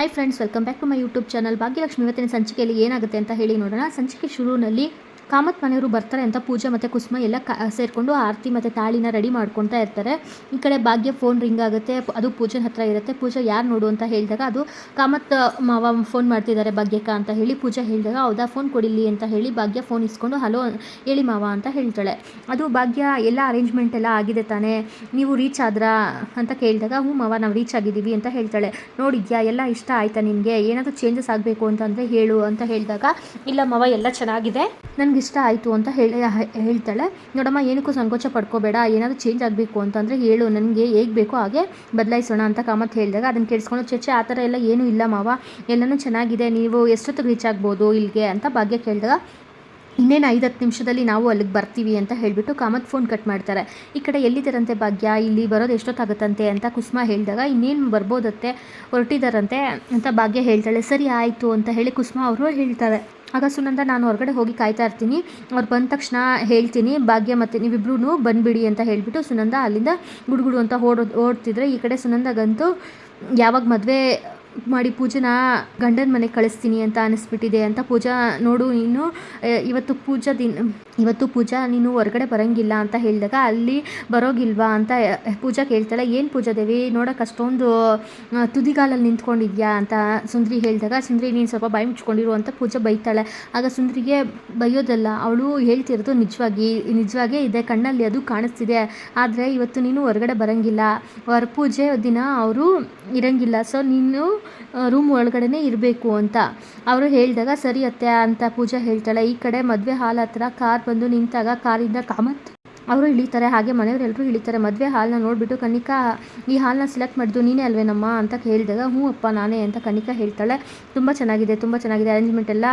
Hi friends welcome back to my YouTube channel Bhagyalakshmi ಇವತ್ತಿನ ಸಂಚಿಕೆಯಲ್ಲಿ ಏನಾಗುತ್ತೆ ಅಂತ ಹೇಳಿ ನೋಡೋಣ. ಸಂಚಿಕೆ ಶುರುವಿನಲ್ಲಿ ಕಾಮತ್ ಮನೆಯವರು ಬರ್ತಾರೆ ಅಂತ ಪೂಜೆ ಮತ್ತು ಕುಸುಮ ಎಲ್ಲ ಕ ಸೇರಿಕೊಂಡು ಆರತಿ ಮತ್ತು ತಾಳಿನ ರೆಡಿ ಮಾಡ್ಕೊತಾ ಇರ್ತಾರೆ. ಈ ಕಡೆ ಭಾಗ್ಯ ಫೋನ್ ರಿಂಗ್ ಆಗುತ್ತೆ. ಅದು ಪೂಜೆ ಹತ್ರ ಇರುತ್ತೆ. ಪೂಜೆ ಯಾರು ನೋಡು ಅಂತ ಹೇಳಿದಾಗ ಅದು ಕಾಮತ್ ಮಾವ ಫೋನ್ ಮಾಡ್ತಿದ್ದಾರೆ ಭಾಗ್ಯಕ್ಕ ಅಂತ ಹೇಳಿ ಪೂಜೆ ಹೇಳಿದಾಗ ಹೌದಾ ಫೋನ್ ಕೊಡಿಲಿ ಅಂತ ಹೇಳಿ ಭಾಗ್ಯ ಫೋನ್ ಇಸ್ಕೊಂಡು ಹಲೋ ಹೇಳಿ ಮಾವ ಅಂತ ಹೇಳ್ತಾಳೆ. ಅದು ಭಾಗ್ಯ ಎಲ್ಲ ಅರೇಂಜ್ಮೆಂಟ್ ಎಲ್ಲ ಆಗಿದೆ ತಾನೇ. ನೀವು ರೀಚ್ ಆದ್ರಾ ಅಂತ ಕೇಳಿದಾಗ ಹ್ಞೂ ಮಾವ, ನಾವು ರೀಚ್ ಆಗಿದ್ದೀವಿ ಅಂತ ಹೇಳ್ತಾಳೆ. ನೋಡಿದ್ಯಾ, ಎಲ್ಲ ಇಷ್ಟ ಆಯ್ತಾ ನಿನಗೆ? ಏನಾದರೂ ಚೇಂಜಸ್ ಆಗಬೇಕು ಅಂತಂದರೆ ಹೇಳು ಅಂತ ಹೇಳಿದಾಗ, ಇಲ್ಲ ಮಾವ, ಎಲ್ಲ ಚೆನ್ನಾಗಿದೆ. ನನಗೆ ಇಷ್ಟ ಆಯಿತು ಅಂತ ಹೇಳಿ ಹೇಳ್ತಾಳೆ. ನೋಡಮ್ಮ, ಏನಕ್ಕೂ ಸಂಕೋಚ ಪಡ್ಕೋಬೇಡ, ಏನಾದರೂ ಚೇಂಜ್ ಆಗಬೇಕು ಅಂತಂದರೆ ಹೇಳು, ನನಗೆ ಹೇಗೆ ಬೇಕೋ ಹಾಗೆ ಬದಲಾಯಿಸೋಣ ಅಂತ ಕಾಮತ್ ಹೇಳಿದಾಗ ಅದನ್ನು ಕೇಳಿಸ್ಕೊಂಡು ಚೇಚೆ ಆ ಥರ ಎಲ್ಲ ಏನೂ ಇಲ್ಲ ಮಾವ, ಎಲ್ಲನೂ ಚೆನ್ನಾಗಿದೆ, ನೀವು ಎಷ್ಟೊತ್ತಿಗೆ ರೀಚ್ ಆಗ್ಬೋದು ಇಲ್ಲಿಗೆ ಅಂತ ಭಾಗ್ಯ ಕೇಳಿದಾಗ, ಇನ್ನೇನು ಐದು ಹತ್ತು ನಿಮಿಷದಲ್ಲಿ ನಾವು ಅಲ್ಲಿಗೆ ಬರ್ತೀವಿ ಅಂತ ಹೇಳಿಬಿಟ್ಟು ಕಾಮತ್ ಫೋನ್ ಕಟ್ ಮಾಡ್ತಾರೆ. ಈ ಕಡೆ ಎಲ್ಲಿದ್ದಾರಂತೆ ಭಾಗ್ಯ? ಇಲ್ಲಿ ಬರೋದು ಎಷ್ಟೊತ್ತಾಗುತ್ತಂತೆ ಅಂತ ಕುಸುಮ ಹೇಳಿದಾಗ, ಇನ್ನೇನು ಬರ್ಬೋದತ್ತೆ, ಹೊರಟಿದಾರಂತೆ ಅಂತ ಭಾಗ್ಯ ಹೇಳ್ತಾಳೆ. ಸರಿ, ಆಯಿತು ಅಂತ ಹೇಳಿ ಕುಸುಮ ಅವರು ಹೇಳ್ತಾರೆ ಆಗ ಸುನಂದ, ನಾನು ಹೊರಗಡೆ ಹೋಗಿ ಕಾಯ್ತಾ ಇರ್ತೀನಿ. ಅವ್ರು ಬಂದ ತಕ್ಷಣ ಹೇಳ್ತೀನಿ, ಭಾಗ್ಯ ಮತ್ತು ನೀವಿಬ್ಬರೂ ಬಂದುಬಿಡಿ ಅಂತ ಹೇಳಿಬಿಟ್ಟು ಸುನಂದ ಅಲ್ಲಿಂದ ಗುಡುಗುಡು ಅಂತ ಓಡೋ, ಓಡ್ತಿದ್ರೆ ಈ ಕಡೆ ಸುನಂದಗಂತೂ ಯಾವಾಗ ಮದುವೆ ಮಾಡಿ ಪೂಜೆನ ಗಂಡನ ಮನೆಗೆ ಕಳಿಸ್ತೀನಿ ಅಂತ ಅನಿಸ್ಬಿಟ್ಟಿದೆ ಅಂತ ಪೂಜಾ ನೋಡು, ನೀನು ಇವತ್ತು ಪೂಜಾ ದಿನ, ಇವತ್ತು ಪೂಜಾ ನೀನು ಹೊರಗಡೆ ಬರೋಂಗಿಲ್ಲ ಅಂತ ಹೇಳಿದಾಗ ಅಲ್ಲಿ ಬರೋಗಿಲ್ವಾ ಅಂತ ಪೂಜಾ ಕೇಳ್ತಾಳೆ, ಏನು ಪೂಜಾ ದೇವಿ, ನೋಡೋಕೆ ಅಷ್ಟೊಂದು ತುದಿಗಾಲಲ್ಲಿ ನಿಂತ್ಕೊಂಡಿದ್ಯಾ ಅಂತ ಸುಂದ್ರಿ ಹೇಳಿದಾಗ, ಸುಂದ್ರಿ ನೀನು ಸ್ವಲ್ಪ ಬಾಯಿ ಮುಚ್ಕೊಂಡಿರು ಅಂತ ಪೂಜಾ ಬೈತಾಳೆ. ಆಗ ಸುಂದ್ರಿಗೆ ಬೈಯೋದಲ್ಲ, ಅವಳು ಹೇಳ್ತಿರೋದು ನಿಜವಾಗಿ, ನಿಜವಾಗೇ ಇದೆ, ಕಣ್ಣಲ್ಲಿ ಅದು ಕಾಣಿಸ್ತಿದೆ, ಆದರೆ ಇವತ್ತು ನೀನು ಹೊರಗಡೆ ಬರೋಂಗಿಲ್ಲ, ಹೊರ ಪೂಜೆ ದಿನ ಅವರು ಇರೋಂಗಿಲ್ಲ ಸೊ ನೀನು ರೂಮ್ ಒಳಗಡೆನೇ ಇರಬೇಕು ಅಂತ. ಅವರು ಹೇಳಿದಾಗ, ಸರಿ ಅತ್ತೆ ಅಂತ ಪೂಜಾ ಹೇಳ್ತಾಳೆ, ಈ ಕಡೆ ಮದುವೆ ಹಾಲ್ ಹತ್ರ ಕಾರ್ ಬಂದು ನಿಂತಾಗ ಕಾರಿಂದ ಕಾಮತ್ ಅವರು ಇಳಿತಾರೆ, ಹಾಗೆ ಮನೆಯವರೆಲ್ಲರೂ ಇಳಿತಾರೆ. ಮದುವೆ ಹಾಲನ್ನ ನೋಡಿಬಿಟ್ಟು ಕನಿಕಾ ಈ ಹಾಲನ್ನ ಸೆಲೆಕ್ಟ್ ಮಾಡಿದ್ದು ನೀನೇ ಅಲ್ವೇನಮ್ಮ ಅಂತ ಕೇಳಿದಾಗ, ಹ್ಞೂ ಅಪ್ಪ ನಾನೇ ಅಂತ ಕನಿಕಾ ಹೇಳ್ತಾಳೆ. ತುಂಬ ಚೆನ್ನಾಗಿದೆ ತುಂಬ ಚೆನ್ನಾಗಿದೆ ಅರೇಂಜ್ಮೆಂಟ್ ಎಲ್ಲ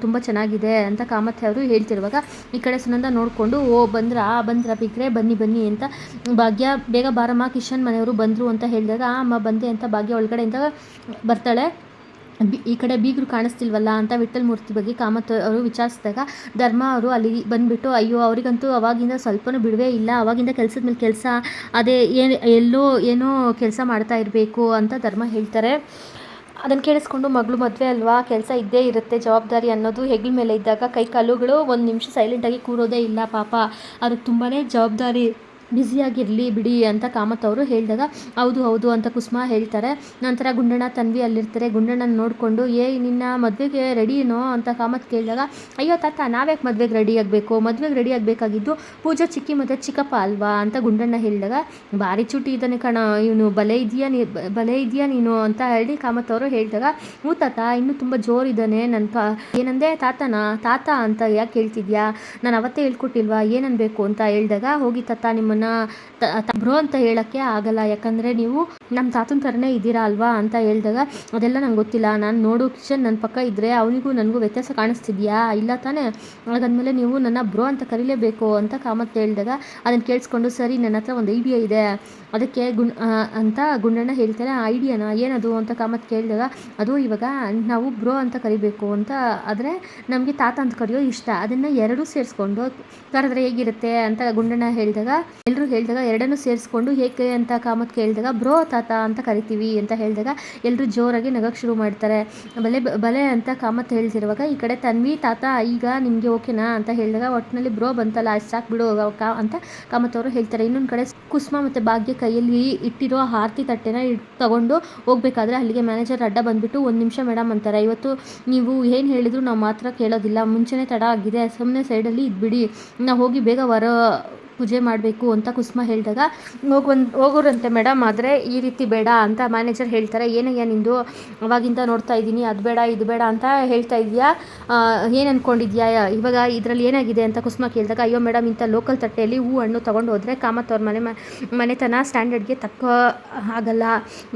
ತುಂಬ ಚೆನ್ನಾಗಿದೆ ಅಂತ ಕಾಮತ್ಯ ಅವರು ಹೇಳ್ತಿರುವಾಗ ಈ ಕಡೆ ಸುನಂದ ನೋಡಿಕೊಂಡು, ಓ, ಬಂದ್ರ, ಆ, ಬಂದ್ರ ಬಿಗ್ರೆ, ಬನ್ನಿ ಬನ್ನಿ ಅಂತ ಭಾಗ್ಯ, ಬೇಗ ಬಾರಮ್ಮ, ಕಿಶನ್ ಮನೆಯವರು ಬಂದರು ಅಂತ ಹೇಳಿದಾಗ, ಆ, ಅಮ್ಮ ಬಂದೆ ಅಂತ ಭಾಗ್ಯ ಒಳಗಡೆಯಿಂದ ಬರ್ತಾಳೆ. ಬಿ, ಈ ಕಡೆ ಬೀಗರು ಕಾಣಿಸ್ತಿಲ್ವಲ್ಲ ಅಂತ ವಿಠಲ್ ಮೂರ್ತಿ ಬಗ್ಗೆ ಕಾಮತ್ ಅವರು ವಿಚಾರಿಸಿದಾಗ, ಧರ್ಮ ಅವರು ಅಲ್ಲಿ ಬಂದುಬಿಟ್ಟು, ಅಯ್ಯೋ, ಅವರಿಗಂತೂ ಅವಾಗಿಂದ ಸ್ವಲ್ಪನೂ ಬಿಡುವೇ ಇಲ್ಲ, ಅವಾಗಿಂದ ಕೆಲಸದ ಮೇಲೆ ಕೆಲಸ, ಅದೇ ಏನು, ಎಲ್ಲೋ ಏನೋ ಕೆಲಸ ಮಾಡ್ತಾ ಇರಬೇಕು, ಅಂತ ಧರ್ಮ ಹೇಳ್ತಾರೆ. ಅದನ್ನು ಕೇಳಿಸ್ಕೊಂಡು ಮಗಳು ಮದುವೆ ಅಲ್ವಾ, ಕೆಲಸ ಇದ್ದೇ ಇರುತ್ತೆ, ಜವಾಬ್ದಾರಿ ಅನ್ನೋದು ಹೆಗ್ಲ ಮೇಲೆ ಇದ್ದಾಗ ಕೈ ಕಾಲುಗಳು ಒಂದು ನಿಮಿಷ ಸೈಲೆಂಟಾಗಿ ಕೂರೋದೇ ಇಲ್ಲ ಪಾಪ. ಅದಕ್ಕೆ ತುಂಬಾ ಜವಾಬ್ದಾರಿ. ಬ್ಯುಸಿಯಾಗಿರಲಿ ಬಿಡಿ ಅಂತ ಕಾಮತ್ ಅವರು ಹೇಳಿದಾಗ, ಹೌದು ಹೌದು ಅಂತ ಕುಸುಮ ಹೇಳ್ತಾರೆ. ನಂತರ ಗುಂಡಣ್ಣ ತನ್ವಿ ಅಲ್ಲಿರ್ತಾರೆ. ಗುಂಡಣ್ಣನ ನೋಡಿಕೊಂಡು, ಏ, ನಿನ್ನ ಮದುವೆಗೆ ರೆಡಿನೋ ಅಂತ ಕಾಮತ್ ಕೇಳಿದಾಗ, ಅಯ್ಯೋ ತಾತ, ನಾವ್ಯಾಕೆ ಮದುವೆಗೆ ರೆಡಿ ಆಗಬೇಕು? ಮದುವೆಗೆ ರೆಡಿ ಆಗಬೇಕಾಗಿದ್ದು ಪೂಜಾ, ಚಿಕ್ಕಿ ಮತ್ತು ಚಿಕ್ಕಪ್ಪ ಅಲ್ವಾ? ಅಂತ ಗುಂಡಣ್ಣ ಹೇಳಿದಾಗ, ಭಾರಿ ಚೂಟಿ ಇದ್ದಾನೆ ಕಣ, ಇವನು ಬಲೆ ಇದೆಯಾ ನೀ ಬಲೆ ಇದೆಯಾ ನೀನು? ಅಂತ ಹೇಳಿ ಕಾಮತ್ ಅವರು ಹೇಳಿದಾಗ, ಹ್ಞೂ ತಾತ, ಇನ್ನೂ ತುಂಬ ಜೋರಿದ್ದಾನೆ ನನ್ನ ಪ, ಏನಂದೆ ತಾತನ, ತಾತ ಅಂತ ಯಾಕೆ ಹೇಳ್ತಿದ್ಯಾ? ನಾನು ಅವತ್ತೇ ಹೇಳ್ಕೊಟ್ಟಿಲ್ವಾ? ಏನನ್ಬೇಕು? ಅಂತ ಹೇಳಿದಾಗ, ಹೋಗಿ ತಾತ, ನಿಮ್ಮನ್ನ ತ- ಬ್ರೋ ಅಂತ ಹೇಳೋಕ್ಕೆ ಆಗಲ್ಲ. ಯಾಕಂದರೆ ನೀವು ನಮ್ಮ ತಾತನ ಥರನೇ ಇದ್ದೀರಾ ಅಲ್ವಾ ಅಂತ ಹೇಳಿದಾಗ, ಅದೆಲ್ಲ ನಂಗೆ ಗೊತ್ತಿಲ್ಲ. ನಾನು ನೋಡೋ, ಕಿಶನ್ ನನ್ನ ಪಕ್ಕ ಇದ್ದರೆ ಅವನಿಗೂ ನನಗೂ ವ್ಯತ್ಯಾಸ ಕಾಣಿಸ್ತಿದ್ಯಾ? ಇಲ್ಲ ತಾನೇ? ಹಾಗಂದಮೇಲೆ ನೀವು ನನ್ನ ಬ್ರೋ ಅಂತ ಕರೀಲೇಬೇಕು ಅಂತ ಕಾಮತ್ ಹೇಳಿದಾಗ ಅದನ್ನು ಕೇಳಿಸ್ಕೊಂಡು, ಸರಿ ನನ್ನ ಹತ್ರ ಒಂದು ಐಡಿಯಾ ಇದೆ. ಅದಕ್ಕೆ ಗುಣ್ ಅಂತ ಗುಂಡಣ್ಣ ಹೇಳ್ತಾರೆ ಆ ಐಡಿಯಾನ ಏನದು ಅಂತ ಕಾಮತ್ ಕೇಳಿದಾಗ, ಅದು ಇವಾಗ ನಾವು ಬ್ರೋ ಅಂತ ಕರಿಬೇಕು ಅಂತ. ಆದರೆ ನಮಗೆ ತಾತ ಅಂತ ಕರೆಯೋ ಇಷ್ಟ. ಅದನ್ನು ಎರಡೂ ಸೇರಿಸ್ಕೊಂಡು ಕರೆದ್ರೆ ಹೇಗಿರುತ್ತೆ ಅಂತ ಗುಂಡಣ್ಣ ಹೇಳಿದಾಗ ಎಲ್ಲರೂ ಹೇಳಿದಾಗ ಎರಡನ್ನೂ ಸೇರಿಸ್ಕೊಂಡು ಹೇಗೆ ಅಂತ ಕಾಮತ್ ಕೇಳಿದಾಗ, ಬ್ರೋ, ತಾತ ಅಂತ ಕರಿತೀವಿ ಅಂತ ಹೇಳಿದಾಗ ಎಲ್ಲರೂ ಜೋರಾಗಿ ನಗಕ್ಕೆ ಶುರು ಮಾಡ್ತಾರೆ. ಬಲೆ ಬಲೆ ಅಂತ ಕಾಮತ್ ಹೇಳ್ತಿರುವಾಗ, ಈ ಕಡೆ ತನ್ವಿ, ತಾತ, ಈಗ ನಿಮಗೆ ಓಕೆನಾ? ಅಂತ ಹೇಳಿದಾಗ ಒಟ್ಟಿನಲ್ಲಿ ಬ್ರೋ, ಬಂತಲ್ಲ, ಅಷ್ಟು ಸಾಕು ಬಿಡು ಅಂತ ಕಾಮತ್ ಅವರು ಹೇಳ್ತಾರೆ. ಇನ್ನೊಂದು ಕಡೆ ಕುಸುಮ ಮತ್ತು ಭಾಗ್ಯ ಕೈಯಲ್ಲಿ ಇಟ್ಟಿರೋ ಆರತಿ ತಟ್ಟೆನ ತಗೊಂಡು ಹೋಗ್ಬೇಕಾದ್ರೆ ಅಲ್ಲಿಗೆ ಮ್ಯಾನೇಜರ್ ಅಡ್ಡ ಬಂದುಬಿಟ್ಟು, ಒಂದು ನಿಮಿಷ ಮೇಡಮ್ ಅಂತಾರೆ. ಇವತ್ತು ನೀವು ಏನು ಹೇಳಿದ್ರು ನಾವು ಮಾತ್ರ ಕೇಳೋದಿಲ್ಲ, ಮುಂಚೆನೇ ತಡ ಆಗಿದೆ ಸುಮ್ಮನೆ ಸೈಡಲ್ಲಿ ಇದ್ಬಿಡಿ, ನಾವು ಹೋಗಿ ಬೇಗ ಹೊರ ಪೂಜೆ ಮಾಡಬೇಕು ಅಂತ ಕುಸುಮ ಹೇಳಿದಾಗ ಹೋಗುವಂತ ಹೋಗೋರಂತೆ ಮೇಡಮ್ ಆದರೆ ಈ ರೀತಿ ಬೇಡ ಅಂತ ಮ್ಯಾನೇಜರ್ ಹೇಳ್ತಾರೆ. ಏನಯ್ಯ ನಿಂದು? ಅವಾಗಿಂದ ನೋಡ್ತಾ ಇದ್ದೀನಿ, ಅದು ಬೇಡ, ಇದು ಬೇಡ ಅಂತ ಹೇಳ್ತಾ ಇದೆಯಾ ಏನು ಅಂದ್ಕೊಂಡಿದ್ಯಾ ಇವಾಗ ಇದರಲ್ಲಿ ಏನಾಗಿದೆ ಅಂತ ಕುಸುಮ ಕೇಳಿದಾಗ, ಅಯ್ಯೋ ಮೇಡಮ್ ಇಂಥ ಲೋಕಲ್ ತಟ್ಟೆಯಲ್ಲಿ ಹೂ ಹಣ್ಣು ತೊಗೊಂಡು ಹೋದರೆ ಕಾಮತ್ ಅವ್ರ ಮನೆ ಮನೆತನ ಸ್ಟ್ಯಾಂಡರ್ಡ್ಗೆ ತಕ್ಕ ಆಗಲ್ಲ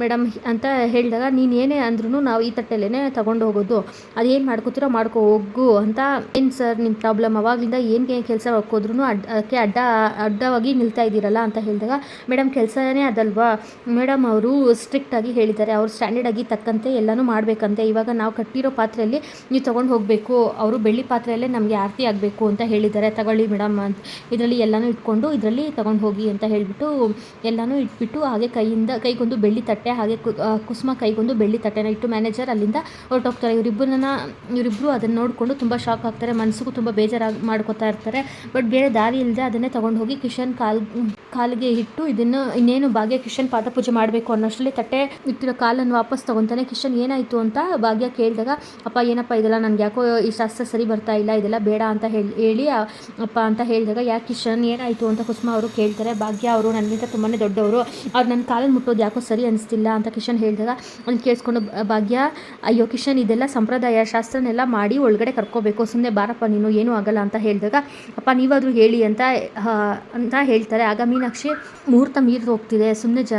ಮೇಡಮ್ ಅಂತ ಹೇಳಿದಾಗ, ನೀನು ಏನೇ ಅಂದ್ರೂ ನಾವು ಈ ತಟ್ಟೆಲ್ಲೇ ತೊಗೊಂಡು ಹೋಗೋದು ಅದೇನು ಮಾಡ್ಕೋತೀರೋ ಮಾಡ್ಕೋ ಹೋಗು ಅಂತ. ಏನು ಸರ್ ನಿಮ್ಮ ಪ್ರಾಬ್ಲಮ್ ಅವಾಗಿಂದ ಏನು ಕೆಲಸ ಹಾಕೋದ್ರೂ ಅಡ್ ಅಡ್ಡ ಅಡ್ಡವಾಗಿ ನಿಲ್ತಾ ಇದ್ದೀರಲ್ಲ ಅಂತ ಹೇಳಿದಾಗ, ಮೇಡಮ್, ಕೆಲಸನೇ ಅದಲ್ವಾ? ಮೇಡಮ್, ಅವರು ಸ್ಟ್ರಿಕ್ಟಾಗಿ ಹೇಳಿದ್ದಾರೆ. ಅವ್ರು ಸ್ಟ್ಯಾಂಡರ್ಡಾಗಿ ತಕ್ಕಂತೆ ಎಲ್ಲನೂ ಮಾಡಬೇಕಂತೆ. ಇವಾಗ ನಾವು ಕಟ್ಟಿರೋ ಪಾತ್ರೆಯಲ್ಲಿ ನೀವು ತೊಗೊಂಡು ಹೋಗಬೇಕು. ಅವರು ಬೆಳ್ಳಿ ಪಾತ್ರೆಯಲ್ಲೇ ನಮಗೆ ಆರತಿ ಆಗಬೇಕು ಅಂತ ಹೇಳಿದ್ದಾರೆ. ತಗೊಳ್ಳಿ ಮೇಡಮ್ ಅಂತ. ಇದರಲ್ಲಿ ಎಲ್ಲನೂ ಇಟ್ಕೊಂಡು ಇದರಲ್ಲಿ ತೊಗೊಂಡು ಹೋಗಿ ಅಂತ ಹೇಳಿಬಿಟ್ಟು ಎಲ್ಲನೂ ಇಟ್ಬಿಟ್ಟು ಹಾಗೆ ಕೈಯಿಂದ ಕೈಗೊಂದು ಬೆಳ್ಳಿ ತಟ್ಟೆ, ಹಾಗೆ ಕುಸುಮ ಕೈಗೊಂದು ಬೆಳ್ಳಿ ತಟ್ಟೆನ ಇಟ್ಟು ಮ್ಯಾನೇಜರ್ ಅಲ್ಲಿಂದ ಹೊರಟೋಗ್ತಾರೆ ಇವರಿಬ್ಬರನ್ನ ಇವರಿಬ್ಬರು ಅದನ್ನು ನೋಡಿಕೊಂಡು ತುಂಬ ಶಾಕ್ ಆಗ್ತಾರೆ. ಮನಸ್ಸಿಗೂ ತುಂಬ ಬೇಜಾರಾಗಿ ಮಾಡ್ಕೊತಾ ಇರ್ತಾರೆ. ಬಟ್ ಬೇರೆ ದಾರಿ ಇಲ್ಲದೆ ಅದನ್ನೇ ತೊಗೊಂಡು ಕಿಶನ್ ಕಾಲ್, ಕಾಲಿಗೆ ಇಟ್ಟು ಇದನ್ನು ಇನ್ನೇನು ಭಾಗ್ಯ ಕಿಶನ್ ಪಾಠ ಪೂಜೆ ಮಾಡಬೇಕು ಅನ್ನೋಷ್ಟರಲ್ಲಿ ತಟ್ಟೆ ಇಟ್ಟಿರೋ ಕಾಲನ್ನು ವಾಪಸ್ ತೊಗೊತಾನೆ, ಕಿಶನ್ ಏನಾಯಿತು ಅಂತ ಭಾಗ್ಯ ಕೇಳಿದಾಗ, ಅಪ್ಪ ಏನಪ್ಪ ಇದೆಲ್ಲ ನನಗೆ ಯಾಕೋ ಈ ಶಾಸ್ತ್ರ ಸರಿ ಬರ್ತಾ ಇಲ್ಲ, ಇದೆಲ್ಲ ಬೇಡ ಅಂತ ಹೇಳಿ ಹೇಳಿ ಅಪ್ಪ ಅಂತ ಹೇಳಿದಾಗ, ಯಾಕೆ ಕಿಶನ್, ಏನಾಯಿತು ಅಂತ ಕುಸುಮ ಅವರು ಕೇಳ್ತಾರೆ, ಭಾಗ್ಯ ಅವರು ನನಗಿಂತ ತುಂಬಾ ದೊಡ್ಡವರು, ಅವ್ರು ನನ್ನ ಕಾಲನ್ನು ಮುಟ್ಟೋದು ಯಾಕೋ ಸರಿ ಅನಿಸ್ತಿಲ್ಲ ಅಂತ ಕಿಶನ್ ಹೇಳಿದಾಗ, ಅವ್ನು ಕೇಳಿಸ್ಕೊಂಡು, ಭಾಗ್ಯ, ಅಯ್ಯೋ ಕಿಶನ್, ಇದೆಲ್ಲ ಸಂಪ್ರದಾಯ, ಶಾಸ್ತ್ರನೆಲ್ಲ ಮಾಡಿ ಒಳಗಡೆ ಕರ್ಕೋಬೇಕು ಸುಮ್ಮನೆ ಬಾರಪ್ಪ ನೀನು, ಏನೂ ಆಗಲ್ಲ ಅಂತ ಹೇಳಿದಾಗ, ಅಪ್ಪ ನೀವಾದರೂ ಹೇಳಿ ಅಂತ ಅಂತ ಹೇಳ್ತಾರೆ. ಆಗ ಮೀನಾಕ್ಷಿ, ಮುಹೂರ್ತ ಮೀರಿ ಹೋಗ್ತಿದೆ ಸುಮ್ಮನೆ ಜ,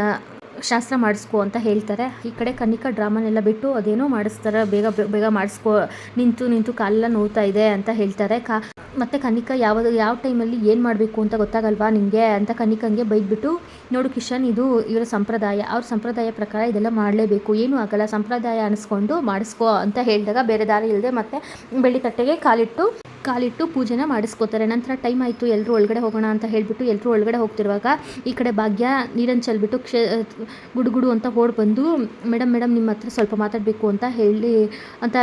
ಶಾಸ್ತ್ರ ಮಾಡಿಸ್ಕೊ ಅಂತ ಹೇಳ್ತಾರೆ. ಈ ಕಡೆ ಕನ್ನಿಕಾ ಡ್ರಾಮನೆಲ್ಲ ಬಿಟ್ಟು ಅದೇನೋ ಮಾಡಿಸ್ತಾರೆ. ಬೇಗ ಬೇಗ ಮಾಡಿಸ್ಕೊ, ನಿಂತು ನಿಂತು ಕಾಲೆಲ್ಲ ನೋವ್ತಾ ಇದೆ ಅಂತ ಹೇಳ್ತಾರೆ. ಕಾ, ಮತ್ತು ಕನ್ನಿಕಾ ಯಾವ ಯಾವ ಟೈಮಲ್ಲಿ ಏನು ಮಾಡಬೇಕು ಅಂತ ಗೊತ್ತಾಗಲ್ವಾ ನಿಮಗೆ ಅಂತ ಕನ್ನಿಕಂಗೆ ಬೈದ್ಬಿಟ್ಟು, ನೋಡು ಕಿಶನ್, ಇದು ಇವರ ಸಂಪ್ರದಾಯ. ಅವ್ರ ಸಂಪ್ರದಾಯ ಪ್ರಕಾರ ಇದೆಲ್ಲ ಮಾಡಲೇಬೇಕು. ಏನೂ ಆಗಲ್ಲ. ಸಂಪ್ರದಾಯ ಅನಿಸ್ಕೊಂಡು ಮಾಡಿಸ್ಕೊ ಅಂತ ಹೇಳಿದಾಗ ಬೇರೆ ದಾರಿ ಇಲ್ಲದೆ ಮತ್ತೆ ಬೆಳ್ಳಿ ತಟ್ಟೆಗೆ ಕಾಲಿಟ್ಟು ಕಾಲಿಟ್ಟು ಪೂಜೆನ ಮಾಡಿಸ್ಕೋತಾರೆ. ನಂತರ ಟೈಮ್ ಆಯಿತು ಎಲ್ಲರೂ ಒಳಗಡೆ ಹೋಗೋಣ ಅಂತ ಹೇಳಿಬಿಟ್ಟು ಎಲ್ಲರೂ ಒಳಗಡೆ ಹೋಗ್ತಿರುವಾಗ ಈ ಕಡೆ ಭಾಗ್ಯ ನೀರನ್ನು ಚೆಲ್ಬಿಟ್ಟು ಕ್ಷೇ, ಗುಡುಗುಡು ಅಂತ ಓಡ್ ಬಂದು ಮೇಡಮ್ ಮೇಡಮ್ ನಿಮ್ಮ ಹತ್ರ ಸ್ವಲ್ಪ ಮಾತಾಡಬೇಕು ಅಂತ ಹೇಳಿ ಅಂತ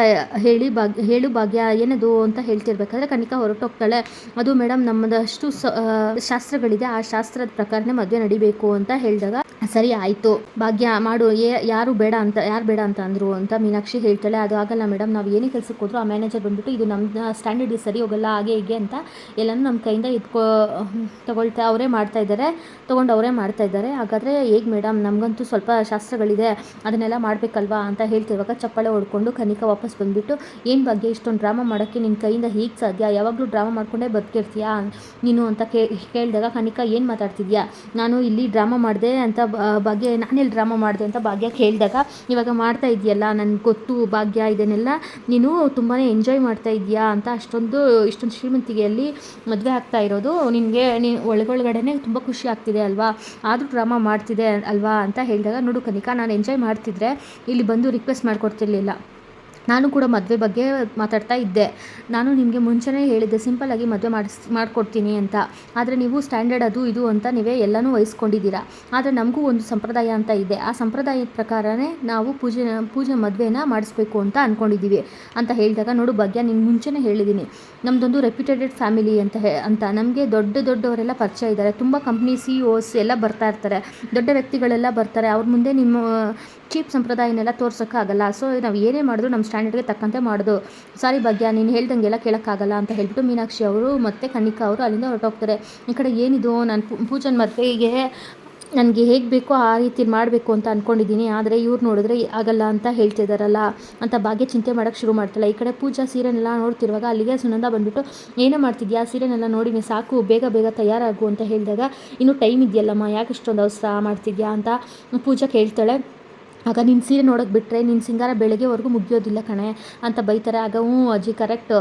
ಹೇಳಿ ಭಾಗ್ಯ ಹೇಳು ಭಾಗ್ಯ, ಏನದು ಅಂತ ಹೇಳ್ತಿರ್ಬೇಕಾದ್ರೆ ಕನಿಕಾ ಹೊರಟೋಗ್ತಾಳೆ ಅದು ಮೇಡಮ್ ನಮ್ಮದಷ್ಟು ಶಾಸ್ತ್ರಗಳಿದೆ. ಆ ಶಾಸ್ತ್ರದ ಪ್ರಕಾರನೇ ಮದುವೆ ನಡಿಬೇಕು ಅಂತ ಹೇಳಿದಾಗ ಸರಿ ಆಯಿತು, ಭಾಗ್ಯ ಮಾಡು, ಏ, ಯಾರು ಬೇಡ ಅಂತ, ಯಾರು ಬೇಡ ಅಂತ ಅಂದರು ಅಂತ ಮೀನಾಕ್ಷಿ ಹೇಳ್ತಾಳೆ. ಅದು ಆಗಲ್ಲ ಮೇಡಮ್ ನಾವು ಏನೇ ಕೆಲಸಕ್ಕೆ ಹೋದ್ರು ಆ ಮ್ಯಾನೇಜರ್ ಬಂದ್ಬಿಟ್ಟು ಇದು ನಮ್ಮ ಸ್ಟ್ಯಾಂಡರ್ಡ್ ಸರಿ ಹೋಗಲ್ಲ, ಹಾಗೆ ಹೀಗೆ ಅಂತ ಎಲ್ಲನೂ ನಮ್ಮ ಕೈಯಿಂದ ಇದ್ಕೊ ತಗೊಳ್ತಾ, ಅವರೇ ಮಾಡ್ತಾ ಇದ್ದಾರೆ ತೊಗೊಂಡು ಅವರೇ ಮಾಡ್ತಾ ಇದ್ದಾರೆ ಹಾಗಾದರೆ ಹೇಗೆ ಮೇಡಮ್ ನಮಗಂತೂ ಸ್ವಲ್ಪ ಶಾಸ್ತ್ರಗಳಿದೆ, ಅದನ್ನೆಲ್ಲ ಮಾಡಬೇಕಲ್ವಾ ಅಂತ ಹೇಳ್ತಿರುವಾಗ ಚಪ್ಪಾಳೆ ಹೊಡ್ಕೊಂಡು ಕನಿಕ ವಾಪಸ್ ಬಂದುಬಿಟ್ಟು, ಏನು ಬಗ್ಗೆ ಇಷ್ಟೊಂದು ಡ್ರಾಮಾ ಮಾಡೋಕ್ಕೆ ನಿನ್ನ ಕೈಯಿಂದ ಹೀಗೆ ಸಾಧ್ಯ? ಯಾವಾಗಲೂ ಡ್ರಾಮಾ ಮಾಡ್ಕೊಂಡೇ ಬದುಕಿರ್ತೀಯಾ? ನೀನು ಅಂತ ಕೇಳಿದಾಗ ಕನಿಕ ಏನು ಮಾತಾಡ್ತಿದ್ಯಾ? ನಾನು ಇಲ್ಲಿ ಡ್ರಾಮಾ ಮಾಡಿದೆ ಅಂತ ಭಾಗ್ಯ ನಾನೆಲ್ಲಿ ಡ್ರಾಮಾ ಮಾಡಿದೆ ಅಂತ ಭಾಗ್ಯ ಕೇಳಿದಾಗ, ಇವಾಗ ಮಾಡ್ತಾ ಇದೆಯಲ್ಲ ನನಗೆ ಗೊತ್ತು, ಭಾಗ್ಯ ಇದನ್ನೆಲ್ಲ ನೀನು ತುಂಬಾ ಎಂಜಾಯ್ ಮಾಡ್ತಾ ಇದೆಯಾ ಅಂತ ಅಷ್ಟೊಂದು, ಇಷ್ಟೊಂದು ಶ್ರೀಮಂತಿಗೆಯಲ್ಲಿ ಮದುವೆ ಆಗ್ತಾ ಇರೋದು. ನಿನಗೆ ನೀನು ಒಳಗೊಳಗಡೆನೆ ತುಂಬ ಖುಷಿ ಆಗ್ತಿದೆ ಅಲ್ವಾ? ಆದರೂ ಡ್ರಾಮಾ ಮಾಡ್ತಿದೆ ಅಲ್ವಾ ಅಂತ ಹೇಳಿದಾಗ, ನೋಡು ಕನಿಕಾ, ನಾನು ಎಂಜಾಯ್ ಮಾಡ್ತಿದ್ರೆ, ಇಲ್ಲಿ ಬಂದು ರಿಕ್ವೆಸ್ಟ್ ಮಾಡ್ಕೊಡ್ತಿರ್ಲಿಲ್ಲ. ನಾನು ಕೂಡ ಮದುವೆ ಬಗ್ಗೆ ಮಾತಾಡ್ತಾ ಇದ್ದೆ. ನಾನು ನಿಮಗೆ ಮುಂಚೆನೇ ಹೇಳಿದ್ದೆ ಸಿಂಪಲ್ಲಾಗಿ ಮದುವೆ ಮಾಡಿಸ್, ಮಾಡಿಕೊಡ್ತೀನಿ ಅಂತ. ಆದರೆ ನೀವು ಸ್ಟ್ಯಾಂಡರ್ಡ್ ಅದು ಇದು ಅಂತ ನೀವೇ ಎಲ್ಲನೂ ವಹಿಸ್ಕೊಂಡಿದ್ದೀರಾ? ಆದರೆ ನಮಗೂ ಒಂದು ಸಂಪ್ರದಾಯ ಅಂತ ಇದೆ. ಆ ಸಂಪ್ರದಾಯದ ಪ್ರಕಾರನೇ ನಾವು ಪೂಜೆ ಪೂಜೆ ಮದುವೆನ ಮಾಡಿಸ್ಬೇಕು ಅಂತ ಅಂದ್ಕೊಂಡಿದ್ದೀವಿ ಅಂತ ಹೇಳಿದಾಗ, ನೋಡು ಭಾಗ್ಯ ನಿಂಗೆ ಮುಂಚೆನೇ ಹೇಳಿದ್ದೀನಿ. ನಮ್ಮದೊಂದು ರೆಪ್ಯುಟೆಡೆಡ್ ಫ್ಯಾಮಿಲಿ ಅಂತ ಹೇ, ಅಂತ. ನಮಗೆ ದೊಡ್ಡ ದೊಡ್ಡವರೆಲ್ಲ ಪರಿಚಯ ಇದ್ದಾರೆ. ತುಂಬ ಕಂಪ್ನಿ ಸಿ ಎಲ್ಲ ಬರ್ತಾ ಇರ್ತಾರೆ. ದೊಡ್ಡ ವ್ಯಕ್ತಿಗಳೆಲ್ಲ ಬರ್ತಾರೆ. ಅವ್ರ ಮುಂದೆ ನಿಮ್ಮ ಚೀಪ್ ಸಂಪ್ರದಾಯನೆಲ್ಲ ತೋರ್ಸೋಕ್ಕಾಗಲ್ಲ. ಸೊ ನಾವು ಏನೇ ಮಾಡಿದ್ರು ನಮ್ಮ ಸ್ಟ್ಯಾಂಡರ್ಡ್ಗೆ ತಕ್ಕಂತೆ ಮಾಡೋದು. ಸಾರಿ ಭಾಗ್ಯ, ನೀನು ಹೇಳ್ದಂಗೆಲ್ಲ ಕೇಳೋಕ್ಕಾಗಲ್ಲ ಅಂತ ಹೇಳ್ಬಿಟ್ಟು ಮೀನಾಕ್ಷಿ ಅವರು ಮತ್ತು ಕನಿಕಾ ಅವರು ಅಲ್ಲಿಂದ ಹೊರಟೋಗ್ತಾರೆ. ಈ ಕಡೆ ಏನಿದು? ನಾನು ಪೂಜನ್ ಮದುವೆಗೆ ನನಗೆ ಹೇಗೆ ಬೇಕೋ ಆ ರೀತಿ ಮಾಡಬೇಕು ಅಂತ ಅಂದ್ಕೊಂಡಿದ್ದೀನಿ ಆದರೆ ಇವ್ರು ನೋಡಿದ್ರೆ ಆಗಲ್ಲ ಅಂತ ಹೇಳ್ತಿದ್ದಾರಲ್ಲ ಅಂತ ಭಾಗ್ಯ ಚಿಂತೆ ಮಾಡೋಕ್ಕೆ ಶುರು ಮಾಡ್ತಾಳೆ. ಈ ಕಡೆ ಪೂಜಾ ಸೀರೆನೆಲ್ಲ ನೋಡ್ತಿರುವಾಗ ಅಲ್ಲಿಗೆ ಸುನಂದ ಬಂದ್ಬಿಟ್ಟು, ಏನೋ ಮಾಡ್ತಿದ್ಯಾ? ಸೀರೆನೆಲ್ಲ ನೋಡಿ ನೀನು ಸಾಕು, ಬೇಗ ಬೇಗ ತಯಾರಾಗು ಅಂತ ಹೇಳಿದಾಗ, ಇನ್ನೂ ಟೈಮ್ ಇದೆಯಲ್ಲಮ್ಮ, ಯಾಕೆ ಇಷ್ಟೊಂದು ಅವಸರ ಮಾಡ್ತಿದ್ಯಾ? ಅಂತ ಪೂಜಾ ಕೇಳ್ತಾಳೆ. ಆಗ ನಿನ್ನ ಸೀರೆ ನೋಡೋಕೆ ಬಿಟ್ಟರೆ ನಿನ್ನ ಸಿಂಗಾರ ಬೆಳಗ್ಗೆವರೆಗೂ ಮುಗಿಯೋದಿಲ್ಲ ಕಣೆ ಅಂತ ಬೈತಾರೆ. ಆಗ ಹ್ಞೂ ಅಜ್ಜಿ ಕರೆಕ್ಟ್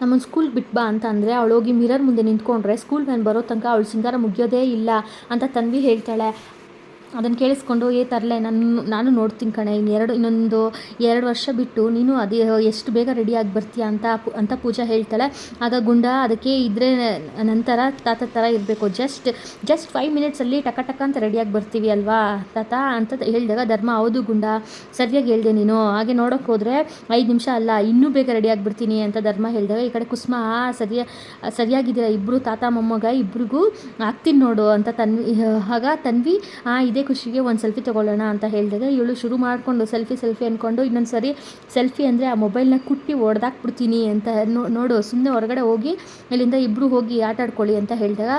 ನಮ್ಮನ್ನು ಸ್ಕೂಲ್ಗೆ ಬಿಟ್ಟು ಬಾ ಅಂತ ಅಂದರೆ ಅವಳು ಹೋಗಿ ಮಿರರ್ ಮುಂದೆ ನಿಂತ್ಕೊಂಡ್ರೆ ಸ್ಕೂಲ್ ವ್ಯಾನ್ ಬರೋ ತನಕ ಅವಳು ಸಿಂಗಾರ ಮುಗಿಯೋದೇ ಇಲ್ಲ ಅಂತ ತನ್ವಿ ಹೇಳ್ತಾಳೆ. ಅದನ್ನು ಕೇಳಿಸ್ಕೊಂಡು, ಏ ತರಲೆ, ನಾನು ನಾನು ನೋಡ್ತೀನಿ ಕಣೆ ಇನ್ನು ಎರಡು ಇನ್ನೊಂದು ಎರಡು ವರ್ಷ ಬಿಟ್ಟು ನೀನು ಅದೇ, ಎಷ್ಟು ಬೇಗ ರೆಡಿಯಾಗಿ ಬರ್ತೀಯ ಅಂತ ಅಂತ ಪೂಜಾ ಹೇಳ್ತಾಳೆ. ಆಗ ಗುಂಡ ಅದಕ್ಕೆ ಇದ್ರೆ ನಂತರ ತಾತ ಥರ ಇರಬೇಕು. ಜಸ್ಟ್ ಜಸ್ಟ್ ಫೈವ್ ಮಿನಿಟ್ಸಲ್ಲಿ ಟಕ ಟಕ ಅಂತ ರೆಡಿಯಾಗಿ ಬರ್ತೀವಿ ಅಲ್ವಾ, ತಾತ? ಅಂತ ಹೇಳಿದಾಗ, ಧರ್ಮ, ಹೌದು ಗುಂಡ, ಸರಿಯಾಗಿ ಹೇಳಿದೆ ನೀನು. ಹಾಗೆ ನೋಡೋಕೆ ಹೋದರೆ ಐದು ನಿಮಿಷ ಅಲ್ಲ, ಇನ್ನೂ ಬೇಗ ರೆಡಿಯಾಗಿ ಬರ್ತೀನಿ. ಅಂತ ಧರ್ಮ ಹೇಳಿದಾಗ, ಈ ಕಡೆ ಕುಸುಮ ಸರಿಯ, ಸರಿಯಾಗಿದ್ದೀರಾ? ಇಬ್ಬರು ತಾತ, ಮೊಮ್ಮಗ, ಇಬ್ರಿಗೂ ಆಗ್ತೀನಿ ನೋಡು. ಅಂತ ತನ್ವಿ, ಆಗ ತನ್ವಿ, ಆ ಇದೇ ಖುಷಿಗೆ ಒಂದು ಸೆಲ್ಫಿ ತೊಗೊಳ್ಳೋಣ ಅಂತ ಹೇಳಿದಾಗ ಇವಳು ಶುರು ಮಾಡಿಕೊಂಡು ಸೆಲ್ಫಿ ಸೆಲ್ಫಿ ಅಂದ್ಕೊಂಡು ಇನ್ನೊಂದು ಸರಿ ಸೆಲ್ಫಿ ಅಂದರೆ ಆ ಮೊಬೈಲ್ನ ಕುಟ್ಟಿ ಹೊಡೆದಾಕ್ಬಿಡ್ತೀನಿ ಅಂತ ನೋಡು ಸುಮ್ಮನೆ ಹೊರಗಡೆ ಹೋಗಿ, ಇಲ್ಲಿಂದ ಇಬ್ಬರು ಹೋಗಿ ಆಟ ಆಡ್ಕೊಳ್ಳಿ ಅಂತ ಹೇಳಿದಾಗ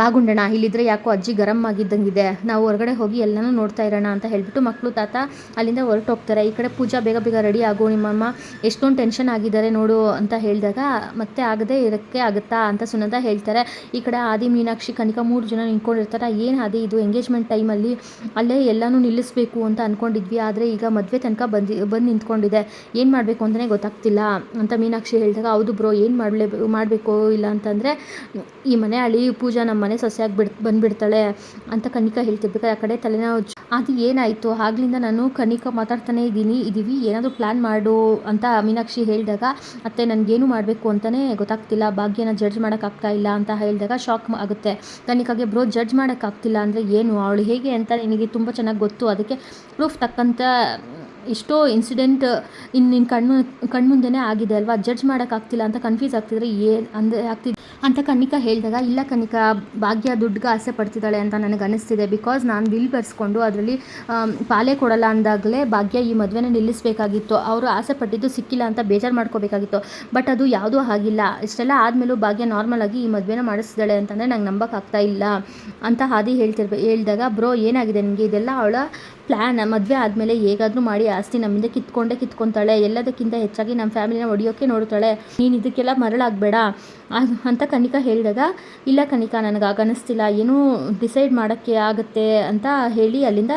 ಬಾಗುಂಡಣ ಇಲ್ಲಿದ್ರೆ ಯಾಕೋ ಅಜ್ಜಿ ಗರಂ ಆಗಿದ್ದಂಗಿದೆ. ನಾವು ಹೊರಗಡೆ ಹೋಗಿ ಎಲ್ಲನೂ ನೋಡ್ತಾ ಇರೋಣ ಅಂತ ಹೇಳ್ಬಿಟ್ಟು ಮಕ್ಕಳು ತಾತ ಅಲ್ಲಿಂದ ಹೊರಟೋಗ್ತಾರೆ. ಈ ಕಡೆ ಪೂಜಾ ಬೇಗ ಬೇಗ ರೆಡಿ ಆಗು, ನಿಮ್ಮಮ್ಮ ಎಷ್ಟೊಂದು ಟೆನ್ಷನ್ ಆಗಿದ್ದಾರೆ ನೋಡು ಅಂತ ಹೇಳಿದಾಗ, ಮತ್ತೆ ಆಗದೆ ಇರೋಕ್ಕೆ ಆಗುತ್ತಾ? ಅಂತ ಸುನಂದ ಹೇಳ್ತಾರೆ. ಈ ಕಡೆ ಆದಿ, ಮೀನಾಕ್ಷಿ, ಕನಿಕ ಮೂರು ಜನ ನಿಂತ್ಕೊಂಡಿರ್ತಾರೆ. ಏನು ಅದೇ ಇದು? ಎಂಗೇಜ್ಮೆಂಟ್ ಟೈಮಲ್ಲಿ ಅಲ್ಲೇ ಎಲ್ಲನೂ ನಿಲ್ಲಿಸಬೇಕು ಅಂತ ಅಂದ್ಕೊಂಡಿದ್ವಿ ಆದರೆ ಈಗ ಮದುವೆ ತನಕ ಬಂದು ಬಂದು ನಿಂತ್ಕೊಂಡಿದೆ. ಏನು ಮಾಡಬೇಕು ಅಂತಲೇ ಗೊತ್ತಾಗ್ತಿಲ್ಲ. ಅಂತ ಮೀನಾಕ್ಷಿ ಹೇಳಿದಾಗ, ಹೌದು ಬ್ರೋ, ಏನು ಮಾಡಲೇ, ಮಾಡಬೇಕು ಇಲ್ಲ ಅಂತಂದರೆ, ಈ ಮನೆ ಅಳಿ ಪೂಜಾ ನಮ್ಮ ಮನೆ ಸೊಸೆಯಾಗಿ ಬಿಡ್, ಬಂದುಬಿಡ್ತಾಳೆ ಅಂತ ಕನಿಕಾ ಹೇಳ್ತಿರ್ಬೇಕಾದ್ರೆ ಆ ಕಡೆ ತಲೆನೋವು ಅದು ಏನಾಯಿತು? ಆಗ್ಲಿಂದ ನಾನು ಕನಿಕಾ ಮಾತಾಡ್ತಾನೆ ಇದ್ದೀನಿ. ಇದ್ದೀವಿ ಏನಾದರೂ ಪ್ಲ್ಯಾನ್ ಮಾಡು ಅಂತ ಮೀನಾಕ್ಷಿ ಹೇಳಿದಾಗ, ಅತ್ತೆ, ನನಗೇನು ಮಾಡಬೇಕು ಅಂತಲೇ ಗೊತ್ತಾಗ್ತಿಲ್ಲ. ಭಾಗ್ಯನ ಜಡ್ಜ್ ಮಾಡೋಕ್ಕಾಗ್ತಾ ಇಲ್ಲ ಅಂತ ಹೇಳಿದಾಗ, ಶಾಕ್ ಆಗುತ್ತೆ. ಕನಿಕಾಗೆ ಬ್ರೋ, ಜಡ್ಜ್ ಮಾಡೋಕ್ಕಾಗ್ತಿಲ್ಲ ಅಂದರೆ ಏನು? ಅವಳು ಹೇಗೆ ಅಂತ ನಿನಗೆ ತುಂಬ ಚೆನ್ನಾಗಿ ಗೊತ್ತು. ಅದಕ್ಕೆ ಪ್ರೂಫ್ ತಕ್ಕಂಥ ಎಷ್ಟೋ ಇನ್ಸಿಡೆಂಟ್ ಇನ್ನು ನಿನ್ನ ಕಣ್ಣು, ಕಣ್ಮುಂದೆನೇ ಆಗಿದೆ ಅಲ್ವಾ? ಜಡ್ಜ್ ಮಾಡೋಕ್ಕಾಗ್ತಿಲ್ಲ ಅಂತ ಕನ್ಫ್ಯೂಸ್ ಆಗ್ತಿದ್ರೆ ಏನು ಅಂದರೆ ಆಗ್ತಿದೆ. ಅಂತ ಕನಿಕ ಹೇಳಿದಾಗ, ಇಲ್ಲ ಕನಿಕ ಭಾಗ್ಯ ದುಡ್ಡುಗೆ ಆಸೆ ಪಡ್ತಿದ್ದಾಳೆ ಅಂತ ನನಗೆ ಅನಿಸ್ತಿದೆ. ಬಿಕಾಸ್ ನಾನು ಬಿಲ್ ಬರ್ಸ್ಕೊಂಡು ಅದರಲ್ಲಿ ಪಾಲೇ ಕೊಡಲ್ಲ ಅಂದಾಗಲೇ ಭಾಗ್ಯ ಈ ಮದುವೆನ ನಿಲ್ಲಿಸಬೇಕಾಗಿತ್ತು. ಅವರು ಆಸೆ ಪಟ್ಟಿದ್ದು ಸಿಕ್ಕಿಲ್ಲ ಅಂತ ಬೇಜಾರು ಮಾಡ್ಕೋಬೇಕಾಗಿತ್ತು. ಬಟ್ ಅದು ಯಾವುದೂ ಆಗಿಲ್ಲ. ಇಷ್ಟೆಲ್ಲ ಆದಮೇಲೂ ಭಾಗ್ಯ ನಾರ್ಮಲ್ ಆಗಿ ಈ ಮದುವೆನ ಮಾಡಿಸ್ತಿದ್ದಾಳೆ ಅಂತಂದರೆ ನಂಗೆ ನಂಬಕ್ಕಾಗ್ತಾ ಇಲ್ಲ ಅಂತ ಹಾದಿ ಹೇಳ್ತಿರ್ಬೇ, ಹೇಳಿದಾಗ, ಬ್ರೋ, ಏನಾಗಿದೆ ನಿಮಗೆ ಇದೆಲ್ಲ ಅವಳ ಪ್ಲ್ಯಾನ್ ಮದುವೆ ಆದಮೇಲೆ ಹೇಗಾದರೂ ಮಾಡಿ ಆಸ್ತಿ ನಮ್ಮಿಂದ ಕಿತ್ಕೊಂಡೇ ಕಿತ್ಕೊತಾಳೆ. ಎಲ್ಲದಕ್ಕಿಂತ ಹೆಚ್ಚಾಗಿ ನಮ್ಮ ಫ್ಯಾಮಿಲಿನ ಒಡಿಯೋಕೆ ನೋಡ್ತಾಳೆ. ನೀನು ಇದಕ್ಕೆಲ್ಲ ಮರಳಾಗಬೇಡ. ಅಂತ ಕನಿಕಾ ಹೇಳಿದಾಗ ಇಲ್ಲ ಕನಿಕಾ, ನನಗೆ ಆಗ ಅನ್ನಿಸ್ತಿಲ್ಲ ಏನೂ ಡಿಸೈಡ್ ಮಾಡೋಕ್ಕೆ ಆಗುತ್ತೆ ಅಂತ ಹೇಳಿ ಅಲ್ಲಿಂದ